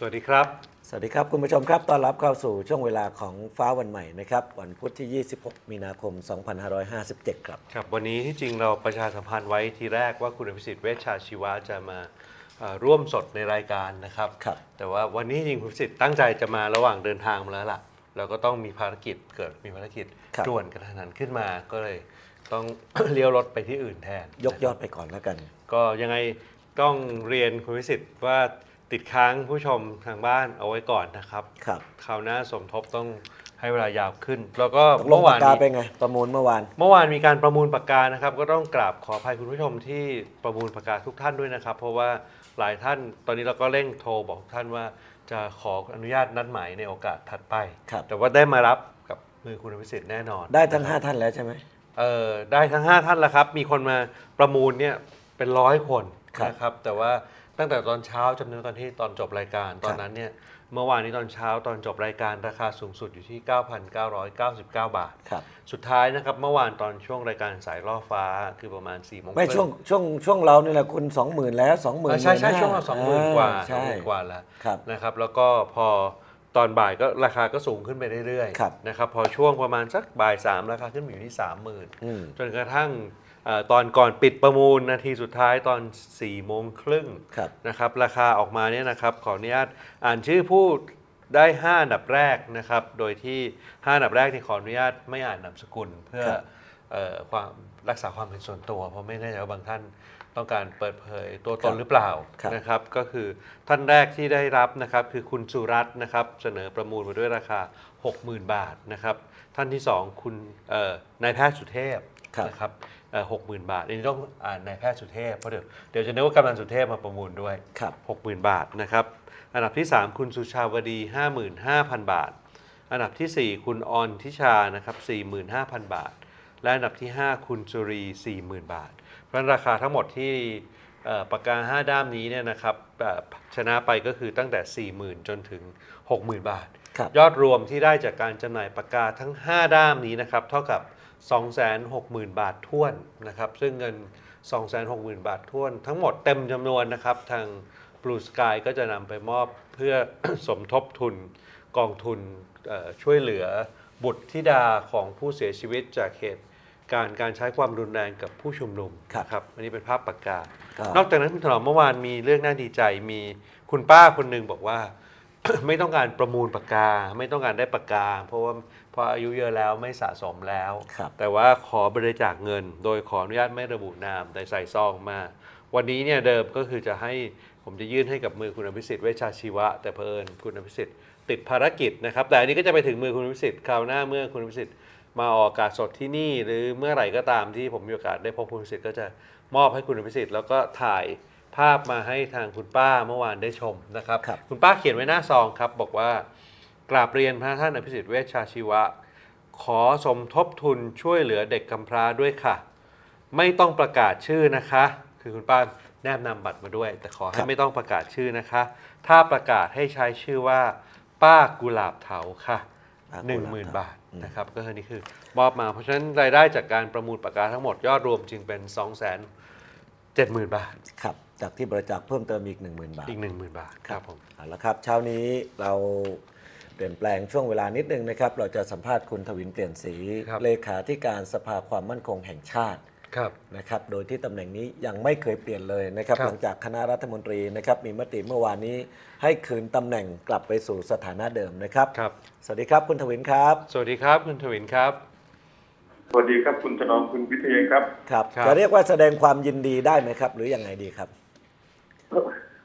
สวัสดีครับ สวัสดีครับ คุณผู้ชมครับ ต้อนรับเข้าสู่ช่วงเวลาของฟ้าวันใหม่นะครับ วันพุธที่ 26 มีนาคม 2557 ครับ ครับ วันนี้ที่จริงเราประชาสัมพันธ์ไว้ทีแรกว่าคุณอภิสิทธิ์เวชชาชีวะจะมาเอ่อร่วมสดในรายการนะครับครับ แต่ว่าวันนี้จริงคุณอภิสิทธิ์ตั้งใจจะมาระหว่างเดินทางมาแล้วล่ะ เราก็ต้องมีภารกิจเกิดมีภารกิจครับด่วนกระทันหันขึ้นมาก็เลย ต้องเลี้ยวรถไปที่อื่นแทน ยกยอดไปก่อนแล้วกัน ก็ยังไงต้องเรียนคุณวิสิทธิ์ว่า ติดค้างผู้ชมทางบ้านเอาไว้ก่อนนะครับครับคราวหน้าสมทบต้องให้เวลายาวขึ้น แล้วก็ตกลงเมื่อปาวากนกานี้เป็นไงประมูลเมื่อวาน เมื่อวานมีการประมูลปากกานะครับ ก็ต้องกราบขออภัยคุณผู้ชมที่ประมูลปากกาทุกท่านด้วยนะครับ เพราะว่าหลายท่านตอนนี้เราก็เร่งโทรบอกทุกท่านว่าจะขออนุญาตนัดหมายในโอกาสถัดไปครับแต่ว่าได้มารับกับมือคุณวิสิทธิ์แน่นอน ได้ทั้งนะครับ5ท่านแล้วใช่ไหมเออได้ทั้ง 5 ท่านแล้วครับ มีคนมาประมูลเนี่ยเป็นร้อยคนนะครับ แต่ว่า ตั้งแต่ตอนเช้าจนถึงตอนที่ตอนจบรายการตอนนั้นเนี่ยเมื่อวานนี้ตอนเช้าตอนจบรายการราคาสูงสุดอยู่ที่ 9,999 บาท ครับ สุดท้ายนะครับเมื่อวานตอนช่วงรายการสายล่อฟ้าคือประมาณ4ี่โมงไม่ครึ่ช่วงช่วงช่วงเรานี่แหละคุณ 20,000 แล้ว 20,000เออใช่ใช่ช่วงเราสองหมื่นกว่าสองใช่หมื่นกว่าแล้วครับนะครับแล้วก็พอตอนบ่ายก็ราคาก็สูงขึ้นไปเรื่อยครับๆนะครับพอช่วงประมาณสักบ่ายสามราคาขึ้นมาอยู่ที่สามหมื่นอืมจนกระทั่งเอ่อ ตอนก่อนปิดประมูลนาทีสุดท้ายตอน4ี่โมงครึ่งครับนะครับราคาออกมาเนี่ยนะครับขออนุญาตอ่านชื่อผู้ได้ 5 อันดับแรกนะครับ โดยที่ 5 อันดับแรกที่ขออนุญาตไม่อ่านนามสกุล เพื่อครับเอ่อความรักษาความเป็นส่วนตัว เพราะไม่แน่ใจว่าบางท่านต้องการเปิดเผยตัวตครันบหรือเปล่าครับนะครับ ก็คือท่านแรกที่ได้รับนะครับคือคุณสุรัตน์นะครับ เสนอประมูลมาด้วยราคา 60,000 บาทนะครับ ท่านที่ 2 คุณเอ่อนายแพทย์สุเทพครับ นะครับหกหมื่นบาทอันนี้ต้องอ่านนายแพทย์สุเทพเพราะเดี๋ยวเดี๋ยวจะนึกว่ากำลังสุเทพมาประมูลด้วยครับ60,000บาทนะครับ อันดับที่ 3 คุณสุชาวดี 55,000 บาท อันดับทีสี่ 4 คุณออนทิชานะครับ45,000 บาท และอันดับที่ 5 คุณสุรี 40,000 บาท เพราะฉะนั้นราคาทั้งหมดที่เอ่อปากกา 5 ด้ามนี้เนี่ยนะครับเอ่อชนะไปก็คือตั้งแต่ 40,000 จนถึง 60,000 บาทครับยอดรวมที่ได้จากการจำหน่ายปากกาทั้ง 5 ด้ามนี้นะครับ เท่ากับ 260,000 บาทท้วนนะครับซึ่งเงิน 260,000 บาทท้วน ทั้งหมดเต็มจำนวนนะครับทาง Blue Sky ก็จะนำไปมอบเพื่อ สมทบทุนกองทุนเอ่อช่วยเหลือบุตรธิดาของผู้เสียชีวิตจากเหตุการณ์การใช้ความรุนแรงกับผู้ชุมนุมครับนะครับอันนี้เป็นภาพปากกาก็นอกจากนั้นคุณถนอมเมื่อวานมีเรื่องน่าดีใจมีคุณป้าคนหนึ่งบอกว่า ไม่ต้องการประมูลปากกา ไม่ต้องการได้ปากกา เพราะว่าพ ออายุเยอะแล้วไม่สะสมแล้วครับแต่ว่าขอบริจาคเงิน โดยขออนุญาตไม่ระบุนามแต่ใส่ซองมา วันนี้เนี่ยเดิมก็คือจะให้ผมจะยื่นให้กับมือคุณอภิสิทธิ์เวชชาชีวะ แต่เพอิญคุณอภิสิทธิ์ติดภารกิจนะครับ แต่อันนี้ก็จะไปถึงมือคุณอภิสิทธิ์คราวหน้าเมื่อคุณอภิสิทธิ์มาออกอากาศสดที่นี่ หรือเมื่อไหร่ก็ตามที่ผมมีโอกาสได้พบคุณอภิสิทธิ์ก็จะมอบให้คุณอภิสิทธิ์แล้วก็ถ่ายภาพมาให้ทางคุณป้าเมื่อวานได้ชมนะครับครับคุณป้าเขียนไว้หน้าซองครับบอกว่า กราบเรียนพระท่านอภิสิทธิ์เวชชาชีวะ ขอสมทบทุนช่วยเหลือเด็กกำพร้าด้วยค่ะ ไม่ต้องประกาศชื่อนะคะ คือคุณป้าแนบนำบัตรมาด้วย แต่ขอคให้รับไม่ต้องประกาศชื่อนะคะ ถ้าประกาศให้ใช้ชื่อว่า ป้ากุหลาบเถาค่ะอ่าหนึ่งกุหมื่นลาบาทนะครับก็คือนี่คือมอบมาเพราะฉะนั้นรายได้จากการประมูลปากกาทั้งหมดยอดรวมจึงเป็น2 7 0 0 0 0บาทครับจากที่บริจาคเพิ่มเติมอีก 10,000 บาทอีก 10,000 บาทครับผมเอาละครับเช้านี้เรา เปลี่ยนแปลงช่วงเวลานิดนึงนะครับ เราจะสัมภาษณ์คุณทวินเปลี่ยนสีครับ เลขาธิการสภาความมั่นคงแห่งชาติครับ นะครับ โดยที่ตำแหน่งนี้ยังไม่เคยเปลี่ยนเลยนะครับ ครับ หลังจากคณะรัฐมนตรีนะครับมีมติเมื่อวานนี้ให้คืนตำแหน่งกลับไปสู่สถานะเดิมนะครับ ครับ สวัสดีครับคุณทวินครับ สวัสดีครับ คุณทวินครับ สวัสดีครับคุณถนอมคุณวิทยาครับ ครับ ครับ จะเรียกว่าแสดงความยินดีได้ไหมครับ หรือยังไงดีครับ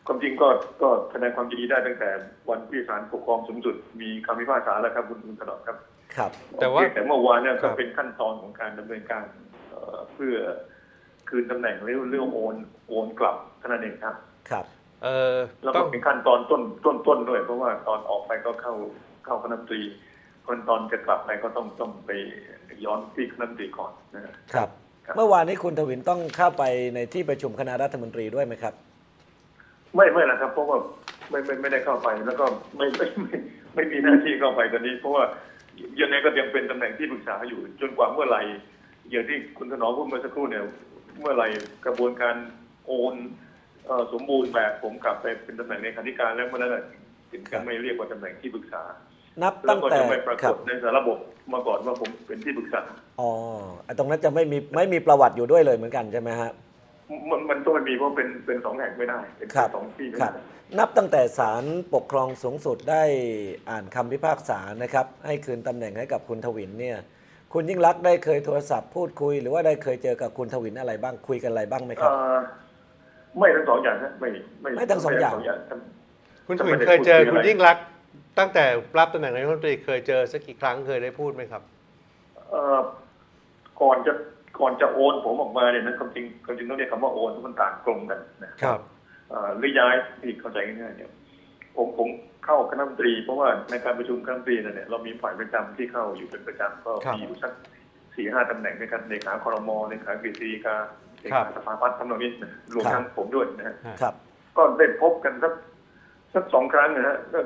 ความจริงก็ก็แสดงความยินดีได้ตั้งแต่วันที่ศาลปกครองสูงสุดมีคำพิพากษาแล้วครับคุณคุณถนอมครับ ครับ แต่ว่าเพียงแต่เมื่อวานเนี่ยครัก็บเป็นขั้นตอนของการดำเนินการเอ่อเพื่อคืนตำแหน่งหรือเรื่องโอนโอนกลับเท่านั้นเองครับ ครับเออแล้วต้ก็องเป็นขั้นตอนต้นต้นต้นด้วย เพราะว่าตอนออกไปก็เข้าเข้าคณะรัฐมนตรีขั้นตอนจะกลับไปก็ต้องต้องไปย้อนที่คณะรัฐมนตรีก่อนนะฮะครับครับ เมื่อวานนี้คุณทวินต้องเข้าไปในที่ประชุมคณะรัฐมนตรีด้วยไหมครับ ไม่ไม่นะครับเพราะว่าไม่ไม่ไม่ได้เข้าไป แล้วก็ไม่ไม่ไม่ไม่มีหน้าที่เข้าไปตอนนี้ เพราะว่ายังไงก็ยังเป็นตำแหน่งที่ปรึกษาอยู่ จนกว่าเมื่อไหร่อย่างที่คุณถนอมพูดเมื่อสักครู่เนี่ย เมื่อไหร่กระบวนการโอนเอ่อสมบูรณ์แบบผมกลับไปเป็นตำแหน่งในขาธิการแล้วเมื่อนั้นน่ะถึงจะไม่เรียกว่าตำแหน่งที่ปรึกษานับแล้ตั้วงก็แต่จะไม่ปราคกรัฏบในสารระบบมาก่อนว่าผมเป็นที่ปรึกษา อ๋อไอ้ตรงนั้นจะไม่มีไม่มีประวัติอยู่ด้วยเลยเหมือนกันใช่ไหมฮะ มันมันต้องมีเพราะเป็นเป็นสองแห่งไม่ได้ เป็นครับสองที่ไม่ครับ ได้ นับตั้งแต่ศาลปกครองสูงสุดได้อ่านคำพิพากษานะครับ ให้คืนตำแหน่งให้กับคุณทวินเนี่ย คุณยิ่งรักษณ์ได้เคยโทรศัพท์พูดคุย หรือว่าได้เคยเจอกับคุณทวินอะไรบ้างคุยกันอะไรบ้างไหมครับ เอ่อไม่ทั้งสองอย่างนะไม่ไม่ไม่ทั้งสองอย่างครับคุณทก็วิไม่นได้เคยเจอพูดคุยคุณอะไรยิ่งรักษณ์ตั้งแต่รับตำแหน่งนายกรัฐมนตรีเคยเจอสักกี่ครั้งเคยได้พูดไหมครับ เอ่อก่อนจะ ก่อนจะโอนผมออกมาเนี่ยนะความจริงความจริงต้องเรียกคำว่าโอนเพราะมันต่างกลมกันนะครับเอ่อหรือย้ายที่เข้าใจง่ายๆเนี่ยผมผมเข้าคณะรัฐมนตรี เพราะว่าในการประชุมคณะรัฐมนตรีเนี่ยเรามีฝ่ายประจำที่เข้าอยู่เป็นประจำก็ครับมีอยู่สักสี่ห้าตำแหน่งด้วยกันเลขาคอรมอเลขากฤษฎีกาเลครัขาบสภาพัฒน์ทำนองนี้นะรวมครับทั้งผมด้วยนะฮะครับก็ได้พบกันสักสักสองครั้งนะฮะก็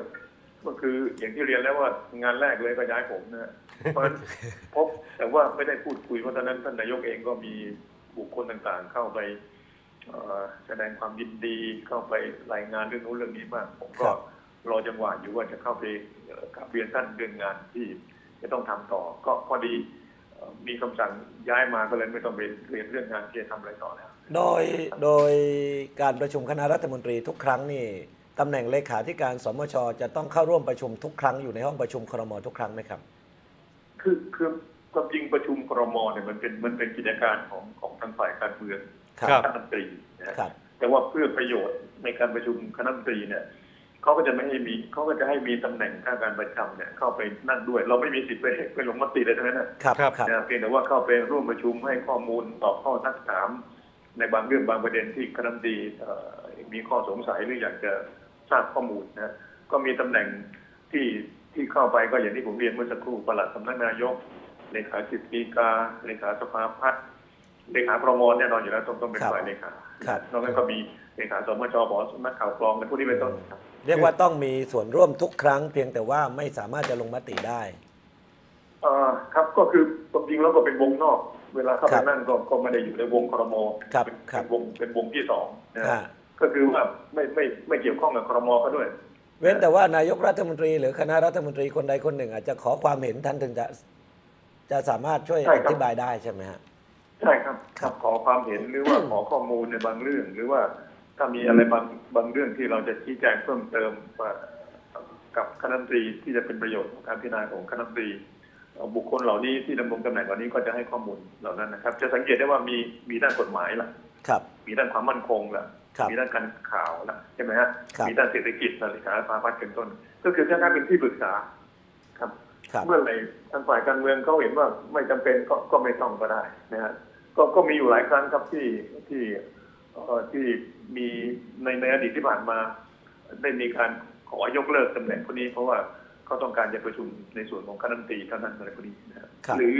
ก็คืออย่างที่เรียนแล้วว่างานแรกเลยก็ย้ายผมนะฮะ เพราะฉะนั้นพบแต่ว่าไม่ได้พูดคุยเพราะตอนนั้นท่านนายกเองก็มีบุคคลต่างๆ เข้าไปแสดงความยินดีเข้าไปรายงานเรื่องนู้นเรื่องนี้บ้างผมก็รอจังหวะอยู่ว่าจะเข้าไปเอ่อกราบเรียนท่านเรื่องงานที่จะต้องทำต่อ ก็พอดีมีคำสั่งย้ายมาก็เลยไม่ต้องไปเรียนเรื่องงานที่จะทำอะไรต่อแล้วโดยโดยการประชุมคณะรัฐมนตรีทุกครั้งนี่ตำแหน่งเลขาธิการสมชจะต้องเข้าร่วมประชุมทุกครั้งอยู่ในห้องประชุมครมทุกครั้งไหมครับ คือคือความจริงประชุมครมเนี่ยมันเป็นมันเป็นกิจการของของทางฝ่ายการเมืองครับคณะรัฐมนตรีนะฮะครับแต่ว่าเพื่อประโยชน์ในการประชุมคณะรัฐมนตรีเนี่ยเขาก็จะไม่ให้มีเขาก็จะให้มีตำแหน่งข้าการประจำเนี่ยเข้าไปนั่งด้วย เราไม่มีสิทธิ์ไปไปลงมติเลยทั้งนั้นนะครับครับครับนะเพียงแต่ว่าเข้าไปร่วมประชุมให้ข้อมูลตอบข้อทักถามในบางเรื่องบางประเด็นที่คณะรัฐมนตรีเอ่อมีข้อสงสัยหรืออยากจะทราบข้อมูลนะก็มีตำแหน่งที่ ที่เข้าไปก็อย่างที่ผมเรียนเมื่อสักครู่ปลัดสำนักนายกเลขากฤษฎีกาเลขาสภาพัฒน์เลขาพรมแน่นอนอยู่แล้วต้องต้องเป็นครับฝ่ายเลขาครับนอกนั้นก็มีเลขาสมชบสำนักข่าวกรองและพวกนี้เป็นต้นครับเรียกว่าต้องมีส่วนร่วมทุกครั้ง เพียงแต่ว่าไม่สามารถจะลงมติได้เอ่อครับก็คือความจริงแล้วก็เป็นวงนอก เวลาเข้าคไปรับนั่งก็ก็ไม่ได้อยู่ในวงครมครับเป็นครับเป็นวงเป็นวงที่สองนะอ่าก็คือว่าไม่ไม่ไม่เกี่ยวข้องกับครมเขาด้วย เว้นแต่ว่านายกรัฐมนตรีหรือคณะรัฐมนตรีคนใดคนหนึ่ง อาจจะขอความเห็นท่านถึงจะจะสามารถช่วยใช่อครับธิบายได้ใช่ไหมฮะใช่ครับครับขอความเห็นหรือว่าขอข้อมูลในบางเรื่อง หรือว่าถ้ามีอะไรบางบางเรื่องที่เราจะชี้แจงเพิ่มเติมว่ากับคณะรัฐมนตรีที่จะเป็นประโยชน์ของการพิจารณาของคณะรัฐมนตรีเอ่อบุคคลเหล่านี้ที่ดำรงตำแหน่งเหล่านี้ก็จะให้ข้อมูลเหล่านั้นนะครับ จะสังเกตได้ว่ามีมีด้านกฎหมายล่ะ ครับ มีด้านความมั่นคงล่ะครับ มีด้านการข่าวล่ะใช่ไหมฮะครับมีด้านเศรษฐกิจนาฬิกาสาพัฒน์เป็นต้น ก็คือถ้าเป็นที่ปรึกษาครับครับเมื่อไหร่ทางฝ่ายการเมืองเขาเห็นว่าไม่จำเป็นก็ก็ไม่ต้องก็ได้นะฮะก็ก็มีอยู่หลายครั้งครับที่ที่เอ่อที่มีในในอดีตที่ผ่านมาได้มีการขอยกเลิกตำแหน่งคนนี้เพราะว่าเขาต้องการจะประชุมในส่วนของคณะรัฐมนตรีเท่านั้นอะไรคนนี้นะฮะครับหรือ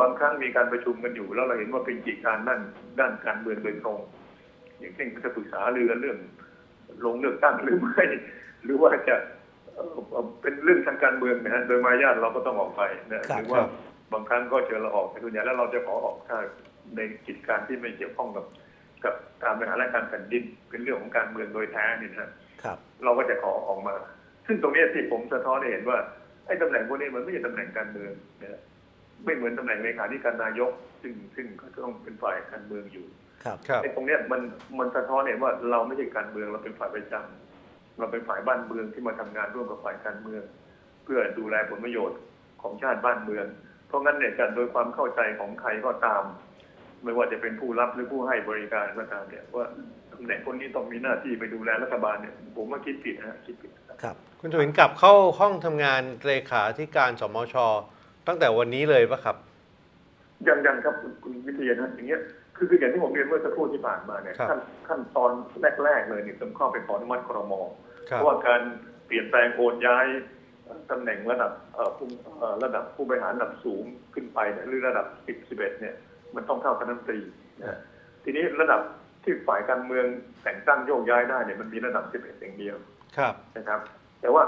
บางครั้งมีการประชุมกันอยู่ แล้วเราเห็นว่าเป็นกิจการด้านด้านการเมืองโดยตรง อย่างเช่นจะปรึกษาเรือเรื่องลงเลือกตั้งหรือไม่หรือว่าจะเอ่อเอ่อเป็นเรื่องทางการเมืองนะฮะโดยมารยาทเราก็ต้องออกไปนะครับหรือว่าบางครั้งก็เชิญเราออกแต่ส่วนใหญ่แล้วเราจะขอออกถ้าในกิจการที่ไม่เกี่ยวข้องกับ กับการบริหารราชการแผ่นดินเป็นเรื่องของการเมืองโดยแท้นี่นะฮะครับ เราก็จะขอออกมา ซึ่งตรงเนี้ยที่ผมสะท้อนให้เห็นว่าไอ้ตำแหน่งพวกนี้มันไม่ใช่ตำแหน่งการเมืองนะฮะไม่เหมือนตำแหน่งเลขาธิการนายก ซึ่งซึ่งก็ต้องเป็นฝ่ายการเมืองอยู่ ครับครับไอ้ตรงเนี้ยมันมันสะท้อนเห็นว่าเราไม่ใช่การเมืองเราเป็นฝ่ายประจำเราเป็นฝ่ายบ้านเมืองที่มาทำงานร่วมกับฝ่ายการเมือง เพื่อดูแลผลประโยชน์ของชาติบ้านเมือง เพราะงั้นเนี่ยการโดยความเข้าใจของใครก็ตาม ไม่ว่าจะเป็นผู้รับหรือผู้ให้บริการก็ตามเนี่ยว่าตำแหน่งคนนี้ต้องมีหน้าที่ไปดูแลรัฐบาลเนี่ยผมว่าคิดผิดนะฮะคิดผิดนะครับครับคุณทวินกลับเข้าห้องทำงานเลขาธิการสมชตั้งแต่วันนี้เลยปะครับยังยังครับคุณคุณวิทยานะอย่างเงี้ย คือคืออย่างที่ผมเรียนเมื่อสักครู่ที่ผ่านมาเนี่ยครับขั้นขั้นตอนแรกๆเลยเนี่ยต้องเข้าไปขออนุมัติครมครัเพบราะว่าการเปลี่ยนแปลงโอนย้ายตำแหน่งระดับเอ่อผู้เอ่อระดับผู้บริหารระดับสูงขึ้นไปเนี่ยหรือระดับ 10 11 เนี่ย มันต้องเข้าคณะรัฐมนตรีนะฮะทีนี้ระดับที่ฝ่ายการเมืองแต่งตั้งโยกย้ายได้เนี่ยมันมีระดับ 11 อย่างเดียวครับนะครับ แต่ว่า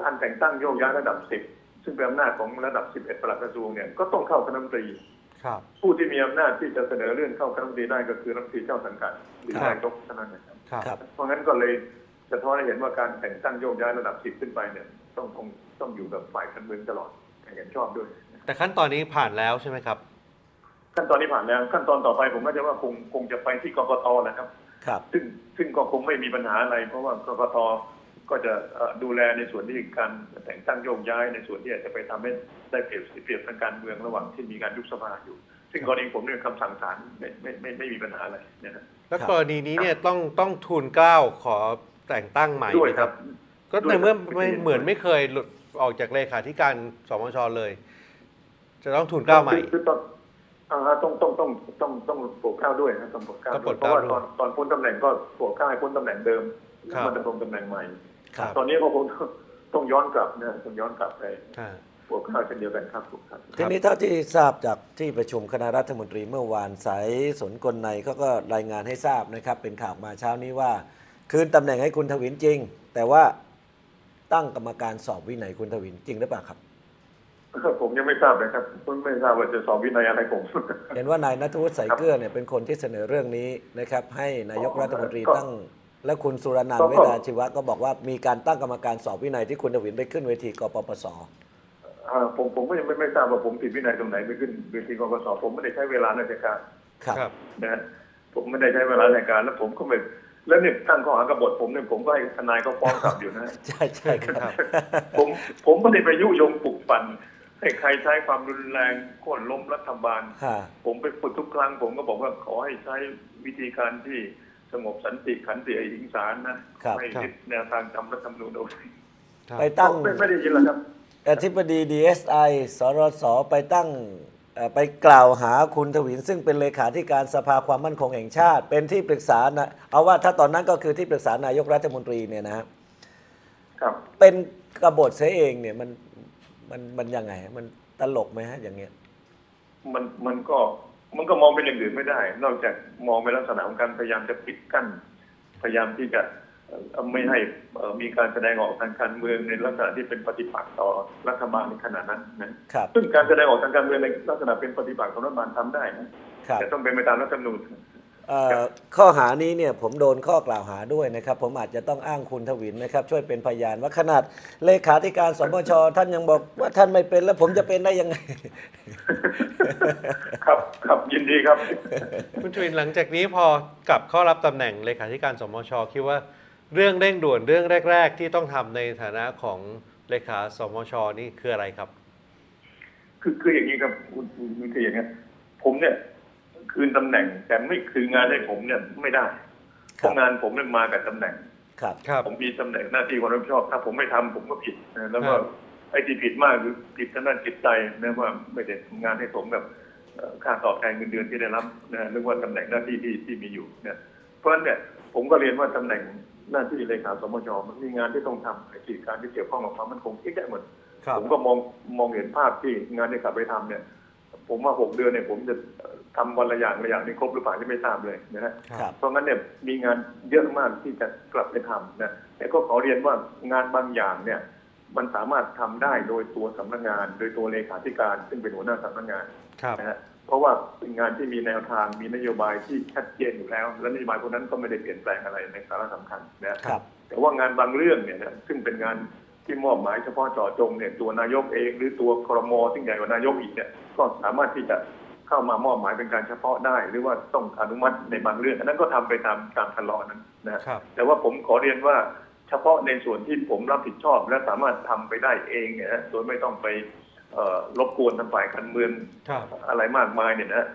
การแต่งตั้งโยกย้ายระดับ 10 ซึ่งเป็นอำนาจของระดับ 11ปลัดกระทรวงเนี่ยก็ต้องเข้าคณะรัฐมนตรีครับ ผู้ที่มีอำนาจที่จะเสนอเรื่องเข้าคณะรัฐมนตรีได้ก็คือรัฐมนตรีเจ้าสังกัดหรือครับนายกเท่านั้นนะครับครับครับเพราะงั้นก็เลยสะท้อนให้เห็นว่าการแต่งตั้งโยกย้ายระดับสิบขึ้นไปเนี่ยต้องต้องต้องอยู่กับฝ่ายการเมืองตลอดเห็นชอบด้วย แต่ขั้นตอนนี้ผ่านแล้วใช่ไหมครับ ขั้นตอนนี้ผ่านแล้วขั้นตอนต่อไปผมก็จะว่าคงคงจะไปที่กกตแหละครับครับ ซึ่งซึ่งก็คงไม่มีปัญหาอะไร เพราะว่ากกต ก็จะเอ่อดูแลในส่วนที่การแต่งตั้งโยกย้ายในส่วนที่อาจจะไปทำให้ได้เปรียบเสียเปรียบทางการเมืองระหว่างที่มีการยุบสภาอยู่ ซึ่งกรณีผมเนี่ยคำสั่งศาลไม่ไม่ไม่ไม่มีปัญหาอะไรนะครับแล้วครับกรณีนี้เนี่ยต้องต้องทูลเกล้าขอแต่งตั้งใหม่ด้วยไหมครับ ก็ด้วยในเมื่อครับไม่ด้วยเหมือนไม่เคยหลุดออกจากเลขาธิการสมชเลย จะต้องทูลเกล้าใหม่คือคือต้องอ่าต้องต้องต้องต้องต้องโปรดเกล้าด้วยนะต้องโปรดเกล้าต้องโปรด้วยดเพเกล้าราะว่าด้วยตอนตอนพ้นตำแหน่งก็โปรดเกล้าให้พ้นตำแหน่งเดิมครัแล้วบมาดำรงตำแหน่งใหม่ครับ ตอนนี้ก็คงต้องย้อนกลับนะต้องย้อนกลับไปอ่าโปรดเกล้าเช่นเดียวกันครับครับทีนี้เท่าที่ทราบจากที่ประชุมคณะรัฐมนตรีเมื่อวานสายสนกลในเขาก็รายงานให้ทราบนะครับ เป็นข่าวมาเช้านี้ว่า คืนตำแหน่งให้คุณทวินจริง แต่ว่าตั้งกรรมการสอบวินัยคุณทวินจริงหรือเปล่าครับผมยังไม่ทราบเลยครับผมไม่ทราบว่าจะสอบวินัยอะไรผมเห็นว่านายนัทวุฒิใส่เกลือเนี่ยเป็นคนที่เสนอเรื่องนี้นะครับ ให้นายกรัฐมนตรีก็ตั้ง และคุณสุรนันก็ท์เวชาชีวะก็บอกว่ามีการตั้งกรรมการสอบวินัยที่คุณทวินไปขึ้นเวทีกปปสอ่าผมผมก็ยังไม่ไม่ทราบว่าผมผิดวินัยตรงไหนไปขึ้นเวทีกกสผมไม่ได้ใช้เวลาราชการครับครับนะฮะผมไม่ได้ใช้เวลาราชการแล้วผมก็ไม่แล้วเนี่ยตั้งข้อหากบฏผมเนี่ยผมก็ให้ทนายเขาฟ้องกลับอยู่นะใช่ใช่ครับ ผมผมไม่ได้ไปยุยงปลุกปั่นให้ใครใช้ความรุนแรงโค่นล้มรัฐบาลฮะผมไปฝึกทุกครั้ง ผมก็บอกว่าขอให้ใช้วิธีการที่ สงบสันติขันติอหิงสารนะครับไม่ครับ ยึดแนวทางทำรัฐธรรมนูญเอาไว้ครับไปตั้ง ไม่ไม่ได้ยินหรอกครับ อธิบดี DSI สรสไปตั้งเอ่อไปกล่าวหาคุณทวิน ซึ่งเป็นเลขาธิการสภาความมั่นคงแห่งชาติ เป็นที่ปรึกษานะเอาว่าถ้าตอนนั้นก็คือที่ปรึกษานายกรัฐมนตรีเนี่ยนะฮะครับ เป็นกบฏเสียเองเนี่ยมันมันมันยังไงฮะมันตลกไหมฮะอย่างเงี้ย มันมันก็ มันก็มองเป็นอย่างอื่นไม่ได้ นอกจากมองเป็นลักษณะของการพยายามจะปิดกั้น พยายามที่จะเอ่อไม่ให้เอ่อมีการแสดงออกทางการเมืองในลักษณะที่เป็นปฏิปักษ์ต่อรัฐบาลในขณะนั้นนะครับซึ่งการแสดงออกทางการเมืองในลักษณะเป็นปฏิปักษ์ต่อรัฐบาลทำได้นะครับแต่ต้องเป็นไปตามรัฐธรรมนูญเอ่อ ข้อหานี้เนี่ยผมโดนข้อกล่าวหาด้วยนะครับ ผมอาจจะต้องอ้างคุณทวินนะครับ ช่วยเป็นพยานว่าขนาดเลขาธิการสมชท่านยังบอกว่าท่านไม่เป็นแล้วผมจะเป็นได้ยังไง ครับครับยินดีครับ คุณชวินหลังจากนี้พอกลับเข้ารับตำแหน่งเลขาธิการสมชคิดว่าเรื่องเร่งด่วนเรื่องแรก ๆ ที่ต้องทำในฐานะของเลขาสมชนี่คืออะไรครับ คือคืออย่างนี้ครับคุณคุณคืออย่างนี้ผมเนี่ย คืนตำแหน่ง แต่ไม่คืนงานให้ผมเนี่ยไม่ได้เพราะงานผมเนี่ยมากับตำแหน่งครับครับผมมีตำแหน่งหน้าที่ความรับผิดชอบ ถ้าผมไม่ทำผมก็ผิดนะแล้วก็ครับไอ้ที่ผิดมากคือผิดทางด้านจิตใจนะว่าไม่ได้ทำงานให้สมกับเอ่อค่าตอบแทนเงินเดือนที่ได้รับนะหรือว่าตำแหน่งหน้าที่ที่ที่มีอยู่เนี่ยเพราะฉะนั้นเนี่ยผมก็เรียนว่าตำแหน่งหน้าที่เลขาสมชมันมีงานที่ต้องทำไอ้กิจการที่เกี่ยวข้องกับความมั่นคงเยอะแยะหมดครับผมก็มองมองเห็นภาพที่งานที่กลับไปทำเนี่ย ผมว่าหกเดือนเนี่ยผมจะเอ่อทำวันละอย่างละอย่างนี่ครบหรือเปล่าที่ไม่ทราบเลยนะฮะครับเพราะงั้นเนี่ยมีงานเยอะมากที่จะกลับไปทำนะแต่ก็ขอเรียนว่างานบางอย่างเนี่ยมันสามารถทำได้โดยตัวสำนักงาน โดยตัวเลขาธิการ ซึ่งเป็นหัวหน้าสำนักงานครับนะฮะเพราะว่าเป็นงานที่มีแนวทางมีนโยบายที่ชัดเจนอยู่แล้ว และนโยบายพวกนั้นก็ไม่ได้เปลี่ยนแปลงอะไรในสาระสำคัญนะครับแต่ว่างานบางเรื่องเนี่ยนะซึ่งเป็นงาน ที่มอบหมายเฉพาะเจาะจงเนี่ยตัวนายกเอง หรือตัวครมซึ่งใหญ่กว่านายกอีกเนี่ยก็สามารถที่จะเข้ามามอบหมายเป็นการเฉพาะได้ หรือว่าต้องอนุมัติในบางเรื่องอันนั้นก็ทำไปตามตามคันลองนั้นนะครับแต่ว่าผมขอเรียนว่าเฉพาะในส่วนที่ผมรับผิดชอบ และสามารถทำไปได้เองเนี่ยนะโดยไม่ต้องไปเอ่อรบกวนทางฝ่ายการเมืองครับอะไรมากมายเนี่ยนะ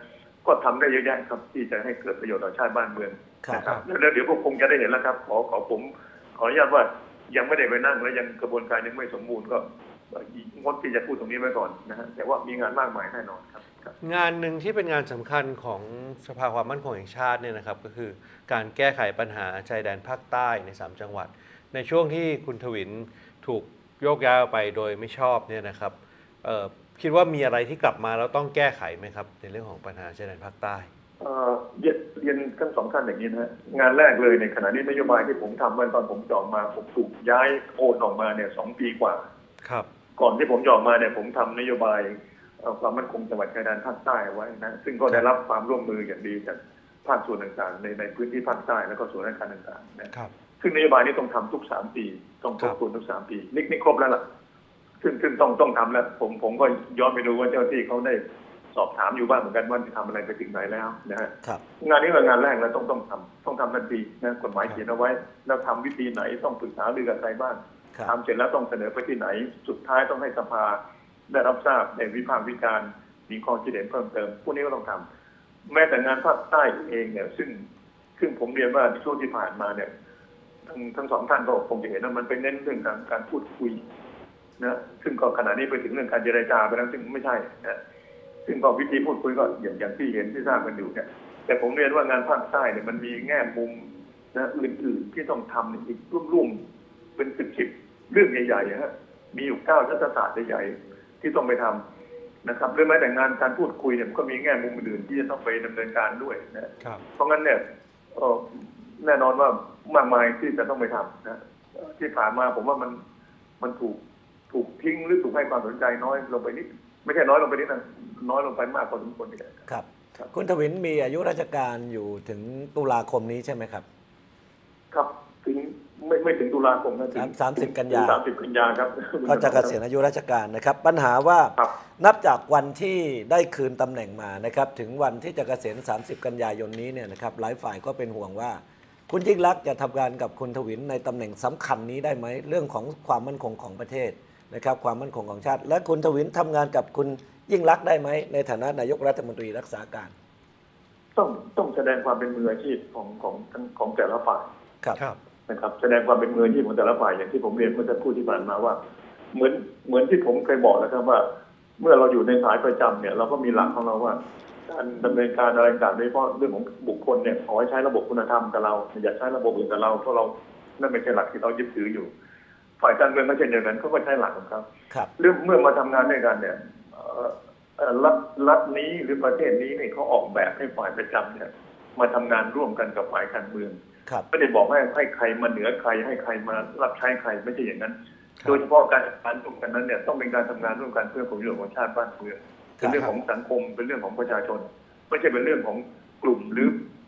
ก็ทำได้เยอะแยะครับที่จะให้เกิดประโยชน์ต่อชาติบ้านเมืองครับนะครับแล้วเดี๋ยวก็คงจะได้เห็นแล้วครับ ขอขอผมขออนุญาตว่า ยังไม่ได้ไปนั่งและยังกระบวนการยังไม่สมบูรณ์ก็งดที่จะพูดตรงนี้ไว้ก่อนนะฮะแต่ว่ามีงานมากมายแน่นอนครับ งานหนึ่งที่เป็นงานสำคัญของสภาความมั่นคงแห่งชาติเนี่ยนะครับ ก็คือการแก้ไขปัญหาชายแดนภาคใต้ใน 3 จังหวัด ในช่วงที่คุณทวินถูกโยกย้ายไปโดยไม่ชอบเนี่ยนะครับคิดว่ามีอะไรที่กลับมาแล้วต้องแก้ไขไหมครับ ในเรื่องของปัญหาชายแดนภาคใต้ เอ่อเรียนเรียนทั้งสองท่านอย่างนี้นะฮะงานแรกเลยในขณะนี้นโยบายที่ผมทำเมื่อตอนผมจออกมาผมถูกย้ายโอนออกมาเนี่ยสองปีกว่า ครับ ก่อนที่ผมจะออกมาเนี่ยผมทำนโยบายเอ่อความมั่นคงจังหวัดชายแดนภาคใต้เอาไว้นะซึ่งก็ได้รับความร่วมมืออย่างดีจากภาคส่วนต่างๆ ในในพื้นที่ภาคใต้แล้วก็ส่วนราชการต่างๆนะครับ ซึ่งนโยบายนี้ต้องทำทุกสามปี ต้องทบทวนทุกสามปีนี่นี่ครบแล้วล่ะซึ่งซึ่งต้องต้องทำแล้ว ผมผมก็ย้อนไปดูว่าเจ้าหน้าที่เขาได้ สอบถามอยู่บ้างเหมือนกันว่าจะทำอะไรไปถึงไหนแล้วนะฮะครับ งานนี้เป็นงานแรกแล้วต้องต้องทำต้องทำทันทีนะกฎหมายเขียนเอาไว้ แล้วทำวิธีไหนต้องปรึกษาเรือกับใครบ้างครับทำเสร็จแล้วต้องเสนอไปที่ไหน สุดท้ายต้องให้สภาได้รับทราบในวิพากษ์วิจารณ์มีข้อคิดเห็นเพิ่มเติมพวกนี้ก็ต้องทำแม้แต่งานภาคใต้เองเนี่ย ซึ่งซึ่งผมเรียนว่าช่วงที่ผ่านมาเนี่ยทั้งทั้งสองท่านก็คงจะเห็นว่ามันเป็นเน้นเรื่องการการพูดคุยนะซึ่งก็ขณะนี้ไปถึงเรื่องการเจรจาไปแล้วซึ่งไม่ใช่นะ ซึ่งก็วิธีพูดคุยก็อย่างอย่างที่เห็นที่ทราบกันอยู่เนี่ยแต่ผมเรียนว่างานภาคใต้เนี่ยมันมีแง่มุมนะอื่นๆที่ต้องทำอีกร่วมๆเป็นสิบสิบเรื่องใหญ่ๆฮะมีอยู่เก้ารัฐศาสตร์ใหญ่ๆที่ต้องไปทำนะครับเรื่องแม้แต่งานการพูดคุยเนี่ยมันก็มีแง่มุมอื่นๆที่จะต้องไปดำเนินการด้วยนะครับเพราะงั้นเนี่ยเอ่อแน่นอนว่ามากมายที่จะต้องไปทำนะเอ่อที่ผ่านมาผมว่ามันมันถูกถูกทิ้งหรือถูกให้ความสนใจน้อยลงไปนิด ไม่ใช่น้อยลงไปนิดนะน้อยลงไปมากพอสมควรทีเดียวครับครับ คุณทวินมีอายุราชการอยู่ถึงตุลาคมนี้ใช่ไหมครับ ครับถึงไม่ไม่ถึงตุลาคมนะถึงสามสามสิบกันยาสามสิบกันยาครับก็จะเกษียณอายุราชการนะครับ ปัญหาว่าครับนับจากวันที่ได้คืนตำแหน่งมานะครับ ถึงวันที่จะเกษียณ30กันยายนนี้เนี่ยนะครับหลายฝ่ายก็เป็นห่วงว่า คุณยิ่งรักษณ์จะทำงานกับคุณทวินในตำแหน่งสำคัญนี้ได้ไหมเรื่องของความมั่นคงของประเทศ นะครับความมั่นคงของชาติ และคุณทวินทำงานกับคุณยิ่งรักษณ์ได้ไหม ในฐานะนายกรัฐมนตรีรักษาการ ต้องต้องแสดงความเป็นมืออาชีพของของทั้งของแต่ละฝ่ายครับครับนะครับ แสดงความเป็นมืออาชีพของแต่ละฝ่ายอย่างที่ผมเรียนเมื่อสักครู่ที่ผ่านมาว่า เหมือนเหมือนที่ผมเคยบอกแล้วครับว่า เมื่อเราอยู่ในสายประจำเนี่ยเราก็มีหลักของเราว่าการดำเนินการอะไรต่างๆโดยเฉพาะเรื่องของบุคคลเนี่ยขอให้ใช้ระบบคุณธรรมกับเราอย่าใช้ระบบอื่นกับเราเพราะเรานั่นไม่ใช่หลักที่เรายึดถืออยู่ ฝ่ายการเมืองก็เช่นเดียวกันเขาก็ใช้หลักของเขาครับเรื่องเมื่อมาทำงานด้วยกันเนี่ยเอ่อเอ่อรัฐรัฐนี้หรือประเทศนี้เนี่ยเขาออกแบบให้ฝ่ายประจำเนี่ย มาทำงานร่วมกันกับฝ่ายการเมืองครับไม่ได้บอกให้ให้ใครมาเหนือใครให้ใครมารับใช้ใครไม่ใช่อย่างนั้นครับโดยเฉพาะการทำงานร่วมกันนั้นเนี่ยต้องเป็นการทำงานร่วมกันเพื่อผลประโยชน์ของชาติบ้านเมืองเป็นเรื่องของสังคมเป็นเรื่องของประชาชน ไม่ใช่เป็นเรื่องของกลุ่มหรือ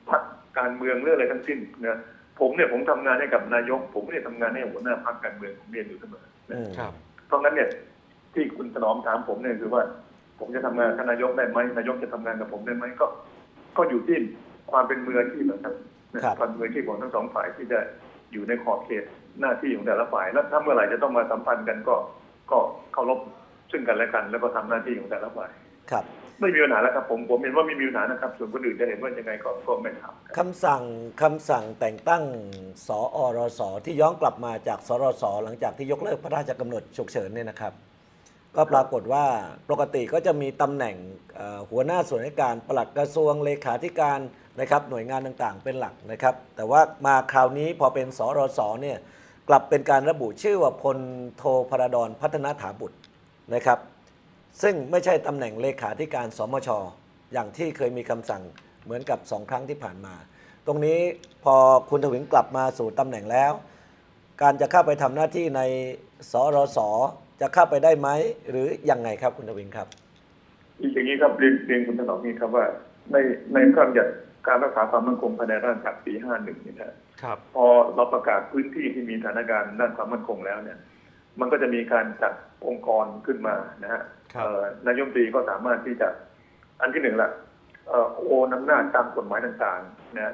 พรรคการเมืองหรืออะไรทั้งสิ้นนะ ผมเนี่ยผมทำงานให้กับนายก ผมไม่ได้ทำงานให้หัวหน้าพรรคการเมืองผมเรียนอยู่เสมอนะอืมครับเพราะงั้นเนี่ยที่คุณถนอมถามผมเนี่ยคือว่า ผมจะทำงานกับนายกได้ไหมนายกจะทำงานกับผมได้ไหมก็ ก็อยู่ที่ความเป็นมืออาชีพนะครับนะครับความเป็นมืออาชีพของทั้งสองฝ่ายที่จะอยู่ในขอบเขตหน้าที่ของแต่ละฝ่ายแล้วถ้าเมื่อไหร่จะต้องมาสัมพันธ์กันก็ก็เคารพซึ่งกันและกัน แล้วก็ทำหน้าที่ของแต่ละฝ่ายครับ ไม่มีปัญหาแล้วครับผมผมเห็นว่าไม่มีปัญหานะครับ ส่วนคนอื่นจะเห็นว่ายังไงก็ก็ไม่ทำครับคำสั่งคำสั่งแต่งตั้งสอรสที่ย้อนกลับมาจากสรสหลังจากที่ยกเลิกพระราชกำหนดฉุกเฉินเนี่ยนะครับ ก็ปรากฏว่าปกติก็จะมีตำแหน่งหัวหน้าส่วนราชการปลัดกระทรวงเลขาธิการนะครับ หน่วยงานต่างๆ เป็นหลักนะครับ แต่ว่ามาคราวนี้พอเป็นสรสเนี่ยกลับเป็นการระบุชื่อว่าพลโทพระดอนพัฒนาถาบุตรนะครับ ซึ่งไม่ใช่ตำแหน่งเลขาธิการสมชอย่างที่เคยมีคำสั่งเหมือนกับสองครั้งที่ผ่านมา ตรงนี้พอคุณทวินกลับมาสู่ตำแหน่งแล้ว การจะเข้าไปทำหน้าที่ในสรสจะเข้าไปได้ไหมหรือยังไงครับคุณทวินครับอย่างนี้ครับเรียนเรียนคุณถนอมนี้ครับว่าในในพระราชบัญญัติการรักษาความมั่นคงภายในราชอาณาจักรปี51เนี่ยนะครับพอเราประกาศพื้นที่ที่มีสถานการณ์ด้านความมั่นคงแล้วเนี่ย มันก็จะมีการจัดองค์กรขึ้นมานะฮะครับเอ่อ นายกรัฐมนตรีก็สามารถที่จะอันที่หนึ่งละเอ่อโอนอำนาจตามกฎหมายต่างๆนะ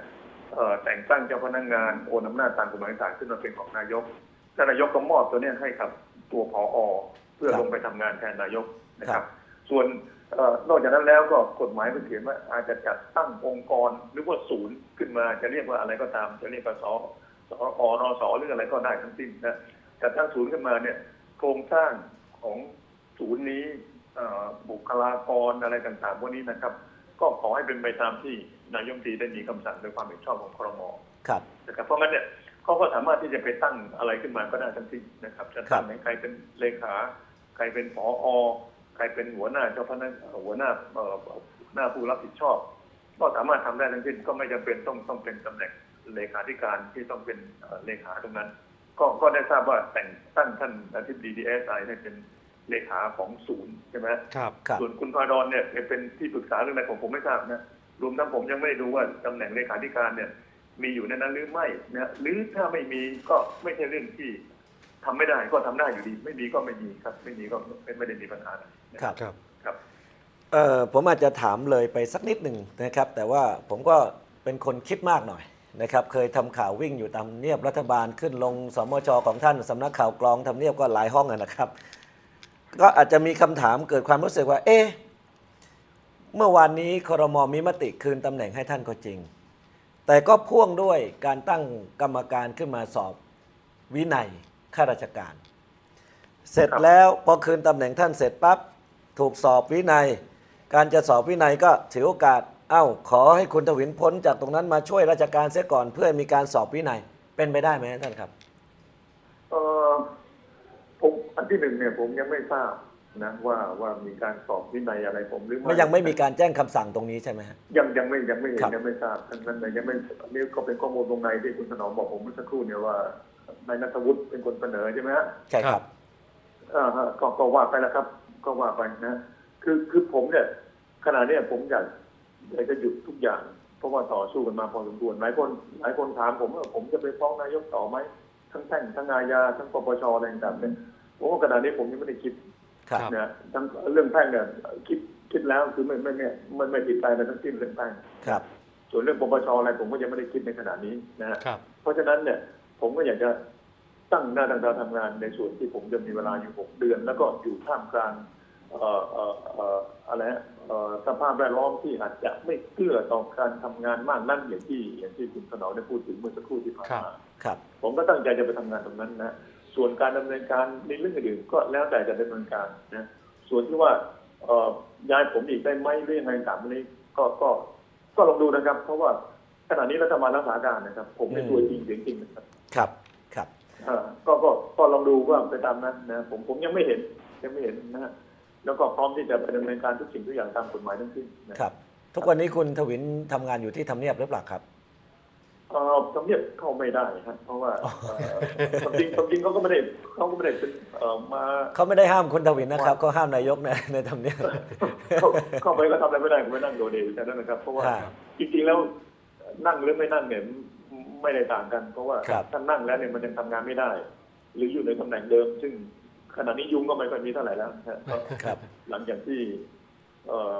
เอ่อแต่งตั้งเจ้าพนักงานโอนอำนาจตามกฎหมายต่างๆขึ้นมาเป็นของนายกแล้วนายกก็มอบตัวเนี้ให้กับตัวผอเพื่อครับลงไปทำงานแทนนายกนะคครัรับบส่วนเอ่อนอกจากนั้นแล้วก็กฎหมายมันเขียนว่าอาจจะจัดตั้งองค์กรหรือว่าศูนย์ขึ้นมาจะเรียกว่าอะไรก็ตาม จะเรียกว่าสสอนสหรืออะไรก็ได้ทั้งสิ้นนะจัดตั้งศูนย์ขึ้นมาเนี่ย โครงสร้างของศูนย์นี้เอ่อ บุคลากรอะไรต่างๆพวกนี้นะครับ ก็ขอให้เป็นไปตามที่นายกรัฐมนตรีได้มีคำสั่งโดยความเห็นชอบของครมครับนะครับเพราะงั้นเนี่ยเขาก็สามารถที่จะไปตั้งอะไรขึ้นมาก็ได้ทั้งสิ้นนะครับ จะตั้งครับให้ใครเป็นเลขาใครเป็นผอใครเป็นหัวหน้าเจ้าพนักหัวหน้าเอ่อหน้าผู้รับผิดชอบ ก็สามารถทำได้ทั้งสิ้นก็ไม่จำเป็นต้องต้องเป็นตำแหน่งเลขาธิการที่ต้องเป็นเอ่อเลขาตรงนั้น ก็ก็ได้ทราบว่าแต่งตั้งท่านอธิบดีดีเอสไอให้เป็น เลขาของศูนย์ใช่ไหมครับครับ ส่วนคุณพาดอนเนี่ยเป็นที่ปรึกษาเรื่องอะไรของผมไม่ทราบนะรวมทั้งผมยังไม่ได้ดูว่าตำแหน่งเลขาธิการเนี่ย มีอยู่ในนั้นหรือไม่นะหรือถ้าไม่มีก็ไม่ใช่เรื่องที่ทำไม่ได้ก็ทำได้อยู่ดี ไม่มีก็ไม่มีครับ ไม่มีก็ไม่ไม่ได้มีปัญหาอะไรนะครับครับครับเอ่อผมอาจจะถามเลยไปสักนิดหนึ่งนะครับ แต่ว่าผมก็เป็นคนคิดมากหน่อยนะครับเคยทำข่าววิ่งอยู่ตามเนียบรัฐบาลขึ้นลงสมชของท่านสำนักข่าวกรองทำเนียบก็หลายห้องอะนะครับ ก็อาจจะมีคำถามเกิดความรู้สึกว่า เอ๊ะเมื่อวานนี้ครมมีมติคืนตำแหน่งให้ท่านก็จริง แต่ก็พ่วงด้วยการตั้งกรรมการขึ้นมาสอบวินัยข้าราชการ เสร็จแล้วพอคืนตำแหน่งท่านเสร็จปั๊บถูกสอบวินัย การจะสอบวินัยก็ถือโอกาสเอ้าขอให้คุณทวินพ้นจากตรงนั้นมาช่วยราชการเสียก่อนเพื่อมีการสอบวินัยเป็นไปได้ไหมท่านครับ เออผมอัน ที่หนึ่งเนี่ยผมยังไม่ทราบนะว่าว่ามีการสอบวินัยอะไรผมหรือไม่ยังไม่มีการแจ้งคำสั่งตรงนี้ใช่ไหมฮะยังยังไม่ยังไม่เห็นครับยังไม่ทราบทั้งนั้นเลยยังไม่อันนี่ก็เป็นข้อมูลวงในที่คุณถนอมบอกผมเมื่อสักครู่เนี่ยว่านายนัทวุฒิเป็นคนเสนอใช่ไหมฮะใช่ครับอ่าฮะก็ก็ว่าไปแล้วครับ ก็ว่าไปนะคือคือผมเนี่ยขณะเนี้ยผมอยากอยากจะหยุดทุกอย่างเพราะว่าต่อสู้กันมาพอสมควรหลายคนหลายคนถามผมว่าผมจะไปฟ้องนายกต่อไหมทั้งแพ่งทั้งอาญาทั้งปปชอะไรต่างๆเนี่ย ผมว่าขณะนี้ผมยังไม่ได้คิดครับครับนะทั้งเรื่องแพ่งเนี่ยคิดคิดแล้วคือไม่ไม่ไม่ไม่ไม่ติดใจอะไรทั้งสิ้นเรื่องแพ่งครับ ส่วนเรื่องปปชอะไรผมก็ยังไม่ได้คิดในขณะนี้นะฮะครับเพราะฉะนั้นเนี่ยผมก็อยากจะตั้งหน้าตั้งตาทำงานในส่วนที่ผมจะมีเวลาอยู่หกเดือน แล้วก็อยู่ท่ามกลางเอ่อเอ่อเอ่ออะไรฮะเอ่อสภาพแวดล้อมที่อาจจะไม่เอื้อต่อการทำงานมากนั่นอย่างที่อย่างที่คุณสนอได้พูดถึงเมื่อสักครู่ที่ผ่านครับมาครับผมก็ตั้งใจจะไปทำงานตรงนั้นนะ ส่วนการดำเนินการในเรื่องอื่นๆก็แล้วแต่จะดำเนินการนะส่วนที่ว่าเอ่อย้ายผมอีกได้ไหมหรือยังไงต่างๆนี้ก็ก็ก็ลองดูนะครับ เพราะว่าขณะนี้รัฐบาลรักษาการนะครับ ผมเป็นตัวจริงเสียงจริงนะครับครับครับเอ่อก็ก็ก็ลองดูว่าไปตามนั้นนะผมผมยังไม่เห็นยังไม่เห็นนะฮะแล้วก็พร้อมที่จะไปดำเนินการทุกสิ่งทุกอย่างตามกฎหมายทั้งสิ้นนะครับ ทุกวันนี้คุณทวินทำงานอยู่ที่ทำเนียบหรือเปล่าครับ เออทำเนียบเข้าไม่ได้ครับเพราะว่าเอ่อความจริงความจริงเขาก็ไม่ได้เขาก็ไม่ได้เป็นเอ่อมาเขาไม่ได้ห้ามคุณทวินนะครับเขาห้ามนายกในในทำเนียบเข้าเข้าไปก็ทำอะไรไม่ได้ก็ไม่นั่งโดดเด่นแค่นั้นนะครับ เพราะว่าครับจริงๆแล้วนั่งหรือไม่นั่งเนี่ยไม่ได้ต่างกัน เพราะว่าครับถ้านั่งแล้วเนี่ยมันยังทำงานไม่ได้ หรืออยู่ในตำแหน่งเดิม ซึ่งขณะนี้ยุงก็ไม่ค่อยมีเท่าไหร่แล้วนะฮะก็ครับหลังจากที่ เอ่อ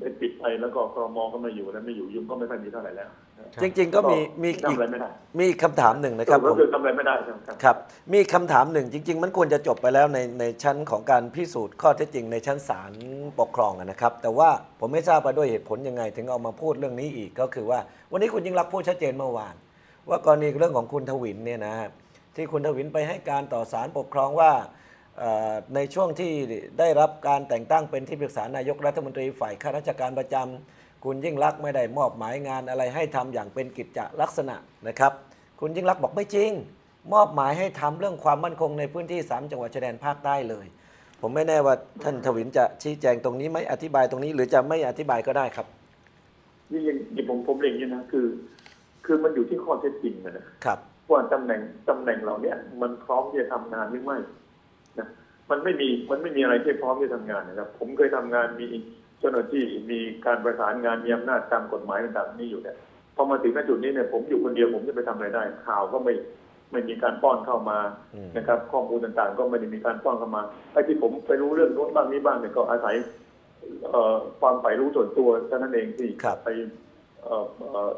ได้ปิดไปแล้วก็ครมก็ไม่อยู่แล้วไม่อยู่ยุงก็ไม่ค่อยมีเท่าไหร่แล้วนะจริง ๆ ก็มีมีทำอีกอะไรไม่ได้มีอีกคำถามหนึ่งนะครับก็ผมคือทำอะไรไม่ได้ครับ ครับ มีคำถามหนึ่งจริง ๆ มันควรจะจบไปแล้วในในชั้นของการพิสูจน์ข้อเท็จจริงในชั้นศาลปกครองอะนะครับ แต่ว่าผมไม่ทราบว่าด้วยเหตุผลยังไง ถึงเอามาพูดเรื่องนี้อีกก็คือว่า วันนี้คุณยิ่งรักษณ์พูดชัดเจนเมื่อวาน ว่ากรณีเรื่องของคุณทวินเนี่ยนะฮะที่คุณทวินไปให้การต่อศาลปกครองว่าเอ่อ ในช่วงที่ได้รับการแต่งตั้งเป็นที่ปรึกษานายกรัฐมนตรีฝ่ายข้าราชการประจำคุณยิ่งรักษณ์ไม่ได้มอบหมายงานอะไรให้ทำอย่างเป็นกิจจลักษณะนะครับ คุณยิ่งรักษณ์บอกไม่จริง มอบหมายให้ทำเรื่องความมั่นคงในพื้นที่สามจังหวัดชายแดนภาคใต้เลย ผมไม่แน่ว่าท่านทวินจะชี้แจงตรงนี้ไหมอธิบายตรงนี้ หรือจะไม่อธิบายก็ได้ครับนี่ยังยังผมผมเรียนอย่างนะคือ คือมันอยู่ที่ข้อเท็จจริงนะครับว่าตำแหน่งตำแหน่งเรานี่ยมันพร้อมที่จะทำงานหรือไม่ มันไม่มีมันไม่มีอะไรที่พร้อมที่จะทำงานนะครับ ผมเคยทำงานมีเจ้าหน้าที่มีการประสานงานมีอำนาจตามกฎหมายต่างๆนี่อยู่เนี่ยพอมาถึงณจุดนี้เนี่ยผมอยู่คนเดียวผมจะไปทำอะไรได้ ข่าวก็ไม่ไม่มีการป้อนเข้ามาอืมนะครับ ข้อมูลต่างๆ ก็ไม่ได้มีการป้อนเข้ามาไอ้ที่ผมไปรู้เรื่องโน้นบ้างนี้บ้างเนี่ยก็อาศัยเอ่อความใฝ่รู้ส่วนตัวเท่านั้นเองที่ครับไปเอ่อเอ่อ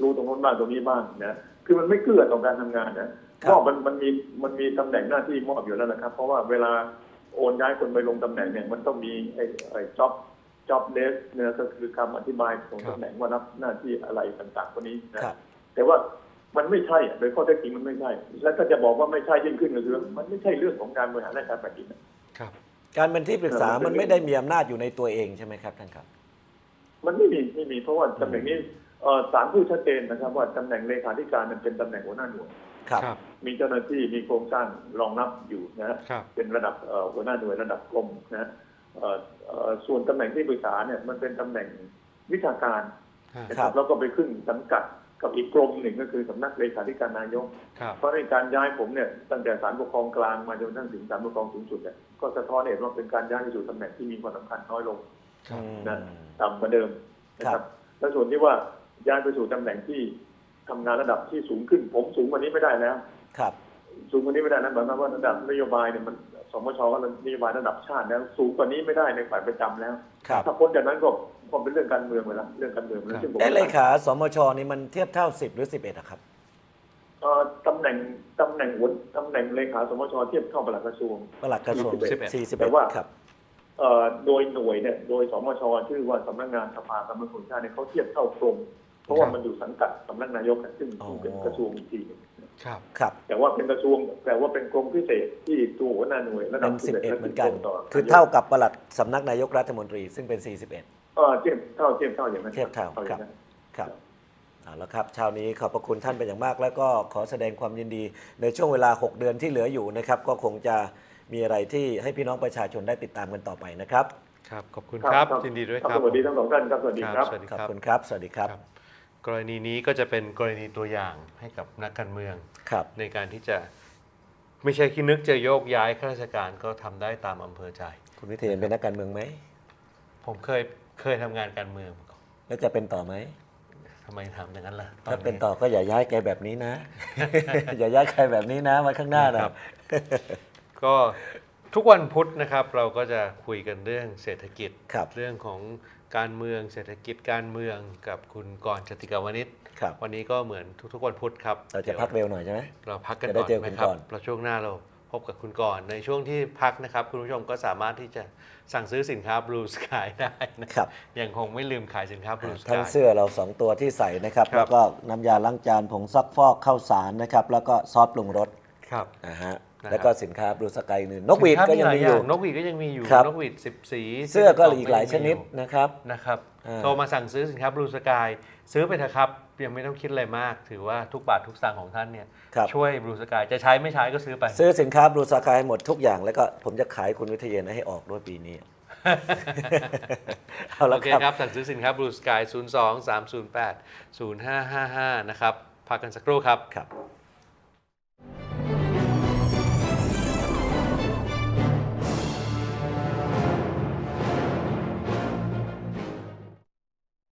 รู้ตรงโน้นบ้างตรงนี้บ้างนะคือมันไม่เกื้อต่อการทำงานนะ ครับมอบมันมันมีมันมีตำแหน่งหน้าที่มอบอยู่แล้วนะครับ เพราะว่าเวลาโอนย้ายคนไปลงตำแหน่งเนี่ยมันต้องมีไอ้ไอ้ job job desk เนี่ยก็คือคำอธิบายของครับตำแหน่งว่ารับหน้าที่อะไรต่างๆพวกนี้นะครับแต่ว่ามันไม่ใช่อะโดยข้อเท็จจริงมันไม่ใช่ แล้วถ้าจะบอกว่าไม่ใช่ยิ่งขึ้นก็คือมันไม่ใช่เรื่องของการบริหารราชการแผ่นดินอะครับ การเป็นที่ปรึกษาเออมันมันเป็นไม่ได้มีอำนาจอยู่ในตัวเองใช่ไหมครับท่านครับ มันไม่มีไม่มีเพราะว่าตำแหน่งนี้เอ่อศาลพูดชัดเจนนะครับ ว่าตำแหน่งเลขาธิการมันเป็นตำแหน่งหัวหน้าหน่วยครับครับ มีเจ้าหน้าที่มีโครงสร้างรองรับอยู่นะฮะครับเป็นระดับเอ่อหัวหน้าหน่วยระดับกรมนะฮะเอ่อเอ่อส่วนตำแหน่งที่ปรึกษาเนี่ยมันเป็นตำแหน่งวิชาการนะคครัรับบแล้วก็ไปขึ้นสังกัดกับอีกกรมหนึ่งก็คือสำนักเลขาธิการนายกครับเพราะในการย้ายผมเนี่ยตั้งแต่ศาลปกครองกลางมาจนกระทั่งถึงศาลปกครองสูงสุดเนี่ยก็สะท้อนเห็นว่าเป็นการย้ายไปสู่ตำแหน่งที่มีความสำคัญน้อยลงครับนะต่ำกว่าเดิมนะคครัรับบแล้วส่วนที่ว่าย้ายไปสู่ตำแหน่งที่ทำงานระดับที่สูงขึ้น ผมสูงกว่านี้ไม่ได้แล้ว ครับสูงกว่านี้ไม่ได้นะหมายความว่าระดับนโยบายเนี่ยมันสมชก็นโยบายระดับชาติแล้วสูงกว่านี้ไม่ได้ในฝ่ายประจำแล้วครับถ้าพ้นจากนั้นก็ก็เป็นเรื่องการเมืองไปแล้วเรื่องการเมืองไปแล้วซึ่งผมเอ๊ะเลขาสมชนี่มันเทียบเท่า10หรือ11อะครับเอ่อตำแหน่งตำแหน่งหัวตำแหน่งเลขาสมชเทียบเท่าปลัดกระทรวงปลัดกระทรวง41แต่ว่า41ครับเอ่อโดยหน่วยเนี่ยโดยสมชชื่อว่าสำนักงานสภากรรมการชาติเนี่ยเขาเทียบเท่ากรม เพราะว่ามันอยู่สังกัดสำนักนายกอะซึ่งอ๋อซึ่งเป็นกระทรวงอีกทีหนึ่งครับครับ แต่ว่าเป็นกระทรวงแต่ว่าเป็นกรมพิเศษที่ตัวหัวหน้าหน่วยระดัเป็บนสิบเอ็ด11เหมือนกันต่คือเท่ากับปลัดสำนักนายกรัฐมนตรีซึ่งเป็น41เออเทียบเท่าเทียบเท่าอย่างนั้นเทียบเท่าอย่างนั้นครับเอาละครับเช้านี้ขอบพระคุณท่านเป็นอย่างมาก แล้วก็ขอแสดงความยินดีในช่วงเวลา 6 เดือนที่เหลืออยู่นะครับ ก็คงจะมีอะไรที่ให้พี่น้องประชาชนได้ติดตามกันต่อไปนะครับ ครับ ขอบคุณครับยินดีด้วยครับสวัสดีทั้งสองท่านครับสวัสดีครับสวัสดีขอบครับคุณครับ สวัสดีครับครับ กรณีนี้ก็จะเป็นกรณีตัวอย่างให้กับนักการเมือง ครับ ในการที่จะไม่ใช่คิดนึกจะโยกย้ายข้าราชการก็ทำได้ตามอำเภอใจ คุณวิเทยนเป็นนักการเมืองไหม ผมเคยเคยทำงานการเมืองมาก่อนแล้วจะเป็นต่อไหม ทำไมทำอย่างนั้นล่ะถ้าเป็นต่อก็อย่าย้ายแกแบบนี้นะ อย่าย้ายใครแบบนี้นะไว้ข้างหน้านะ ครับ ก็ทุกวันพุธนะครับ เราก็จะคุยกันเรื่องเศรษฐกิจ ครับ เรื่องของ การเมืองเศรษฐกิจการเมืองกับคุณกรณ์จติกาวนิชครับ วันนี้ก็เหมือนทุกๆวันพุธครับเราจะพักเร็วหน่อยใช่ไหมเราพักกันจะได้ก่อนเจอไหมคุณครับกรณ์เราช่วงหน้าเราพบกับคุณกรณ์ในช่วงที่พักนะครับ คุณผู้ชมก็สามารถที่จะสั่งซื้อสินค้า Blue Sky ได้นะครับยังคงไม่ลืมขายสินค้า Blue ทั้ง Sky เสื้อเราสองตัวที่ใส่นะครับครับ แล้วก็น้ำยาล้างจานผงซักฟอกข้าวสารนะครับ แล้วก็ซอสปรุงรสครับนะฮะนะครับ แล้วก็สินค้าบลูสกายอื่นนกหวีดก็ยังมีอยู่นกหวีดก็ยังมีอยู่ครับนกหวีดสิบสีเสื้อก็12อีกหลายชนิดนะครับนะครับอ่าโทรมาสั่งซื้อสินค้า Blue Sky ซื้อไปเถอะครับยังไม่ต้องคิดอะไรมาก ถือว่าทุกบาททุกสตางค์ของท่านเนี่ยครับช่วย Blue Sky จะใช้ไม่ใช้ก็ซื้อไป ซื้อสินค้าบลูสกายหมดทุกอย่างแล้วก็ผมจะขายคุณวิทยาให้ออกด้วยปีนี้เอาละโอเคครับครับสั่งซื้อสินค้า Blue Sky 02 308 0555 นะครับพักกันสักครู่ครับครับ